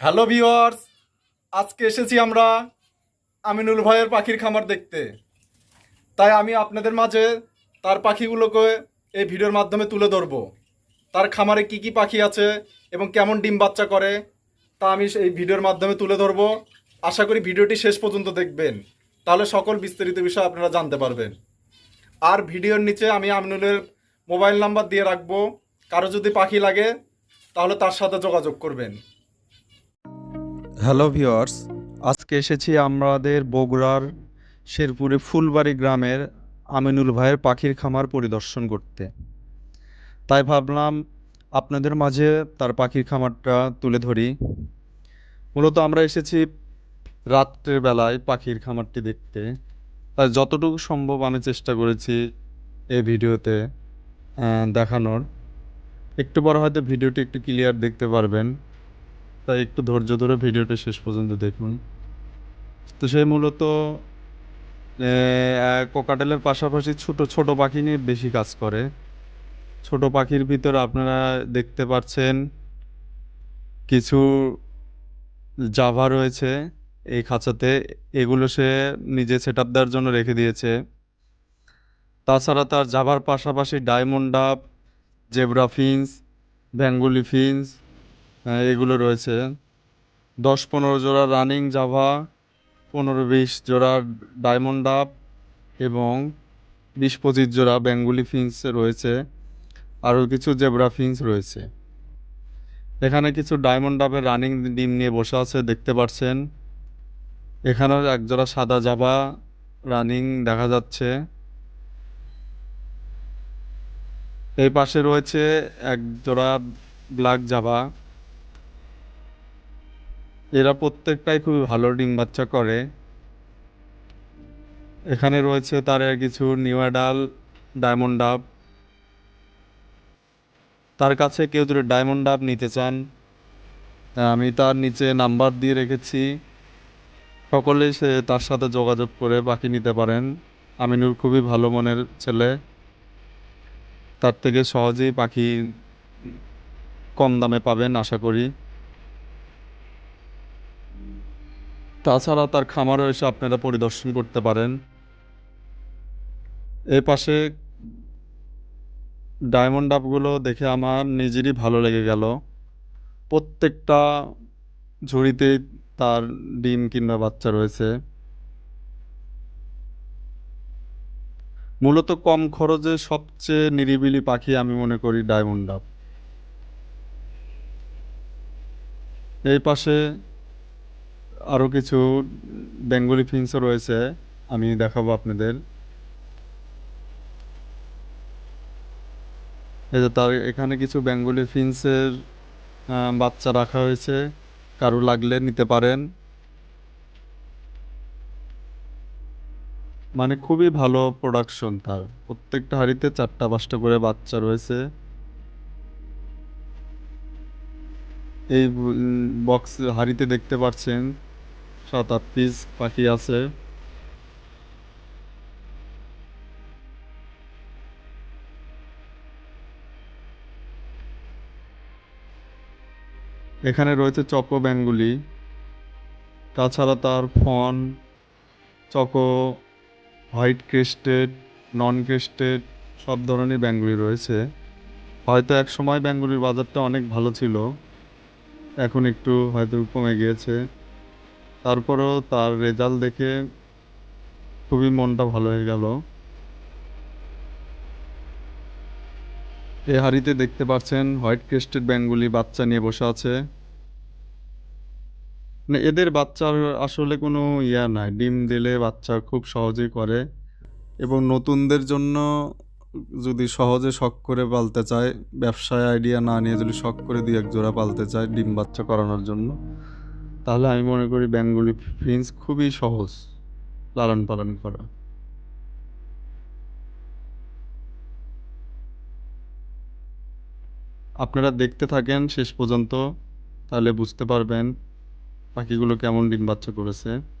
Hello viewers আজকে এসেছি আমরা আমিনুল ভাইয়ের পাখির খামার দেখতে। তাই আমি আপনাদের মাঝে তার পাখিগুলোকে এই ভিডিওর মাধ্যমে তুলে ধরবো। তার খামারে কি কি পাখি আছে এবং কেমন ডিম বাচ্চা করে, তা আমি এই ভিডিওর মাধ্যমে তুলে ধরবো। আশা করি ভিডিওটি শেষ পর্যন্ত দেখবেন। তাহলে সকল বিস্তারিত বিষয় আপনারা জানতে পারবেন। আর ভিডিওর নিচে আমি আমিনুলের মোবাইল নাম্বার দিয়ে রাখব। কারও যদি পাখি লাগে, তাহলে তার সাথে যোগাযোগ করবেন। হ্যালো ভিওয়ার্স আজকে এসেছি আমাদের বগুড়ার শেরপুরে ফুলবাড়ি গ্রামের আমিনুল ভাইয়ের পাখির খামার পরিদর্শন করতে। তাই ভাবলাম আপনাদের মাঝে তার পাখির খামারটা তুলে ধরি। মূলত আমরা এসেছি রাত্রের বেলায় পাখির খামারটি দেখতে। তাই যতটুকু সম্ভব আমি চেষ্টা করেছি এই ভিডিওতে দেখানোর। একটু পর হয়তো ভিডিওটি একটু ক্লিয়ার দেখতে পারবেন। তাই একটু ধৈর্য ধরে ভিডিওটা শেষ পর্যন্ত দেখুন। তো সে মূলত কোকাটেলের পাশাপাশি ছোট ছোট পাখি নিয়ে বেশি কাজ করে। ছোট পাখির ভিতর আপনারা দেখতে পাচ্ছেন কিছু জাভা রয়েছে এই খাঁচাতে। এগুলো সে নিজে সেট আপ দেওয়ার জন্য রেখে দিয়েছে। তাছাড়া তার জাভার পাশাপাশি ডায়মন্ড ডাব জেব্রা ফিন্স বেঙ্গলি ফিন্স এগুলো রয়েছে। দশ পনেরো জোড়া রানিং জাভা, পনেরো বিশ জোড়া ডায়মন্ড ডাব এবং বিশ পঁচিশ জোড়া বেঙ্গুলি ফিন্স রয়েছে। আরও কিছু জেব্রা ফিন্স রয়েছে। এখানে কিছু ডায়মন্ড ডাবের রানিং ডিম নিয়ে বসে আছে, দেখতে পাচ্ছেন এখানেও এক জোড়া সাদা জাভা রানিং দেখা যাচ্ছে। এই পাশে রয়েছে এক জোড়া ব্ল্যাক জাভা। এরা প্রত্যেকটাই খুবই ভালো ডিম বাচ্চা করে। এখানে রয়েছে তার কিছু নিউ অ্যাডাল, ডায়মন্ড ডাব। তার কাছে কেউ যদি ডায়মন্ড ডাব নিতে চান, আমি তার নিচে নাম্বার দিয়ে রেখেছি। সকলেই সে তার সাথে যোগাযোগ করে পাখি নিতে পারেন। আমিনুর খুবই ভালো মনের ছেলে। তার থেকে সহজেই পাখি কম দামে পাবেন, আশা করি। তাছাড়া তার খামারও এসে আপনারা পরিদর্শন করতে পারেন। এ পাশে ডায়মন্ড ডাবগুলো দেখে আমার নিজেরই ভালো লেগে গেল। প্রত্যেকটা ঝুড়িতে তার ডিম কিংবা বাচ্চা রয়েছে। মূলত কম খরচে সবচেয়ে নিরিবিলি পাখি আমি মনে করি ডায়মন্ড ডাব এই পাশে আরও কিছু বেঙ্গলি ফিন্সও রয়েছে, আমি দেখাবো আপনাদের। এই যে তার এখানে কিছু বেঙ্গলি ফিন্সের বাচ্চা রাখা হয়েছে, কারও লাগলে নিতে পারেন। মানে খুবই ভালো প্রোডাকশন তার। প্রত্যেকটা হাঁড়িতে চারটা পাঁচটা করে বাচ্চা রয়েছে। এই বক্স হাঁড়িতে দেখতে পাচ্ছেন। সাত আট পিস পাখি আছে। এখানে রয়েছে চকো ব্যাঙ্গুলি। তাছাড়া তার fawn choco, white crested, non crested, সব ধরনের ব্যাঙ্গুলি রয়েছে। হয়তো এক সময় ব্যাঙ্গুলির বাজারটা অনেক ভালো ছিল। এখন একটু হয়তো কমে গিয়েছে। তারপরেও তার রেজাল্ট দেখে খুবই মনটা ভালো হয়ে গেল। এ হাড়িতে দেখতে পাচ্ছেন হোয়াইট ক্রেস্টেড ব্যাঙ্গুলি বাচ্চা নিয়ে বসে আছে। মানে এদের বাচ্চার আসলে কোনো ইয়া নাই, ডিম দিলে বাচ্চা খুব সহজেই করে এবং নতুনদের জন্য যদি সহজে শখ করে পালতে চায়, ব্যবসায় আইডিয়া না নিয়ে যদি শখ করে দুই এক জোড়া পালতে চায় ডিম বাচ্চা করানোর জন্য তাহলে আমি মনে করি বেঙ্গলি ফিন্স খুবই সহজ লালন পালন করা। আপনারা দেখতে থাকেন শেষ পর্যন্ত, তাহলে বুঝতে পারবেন পাখিগুলো কেমন ডিম বাচ্চা করেছে।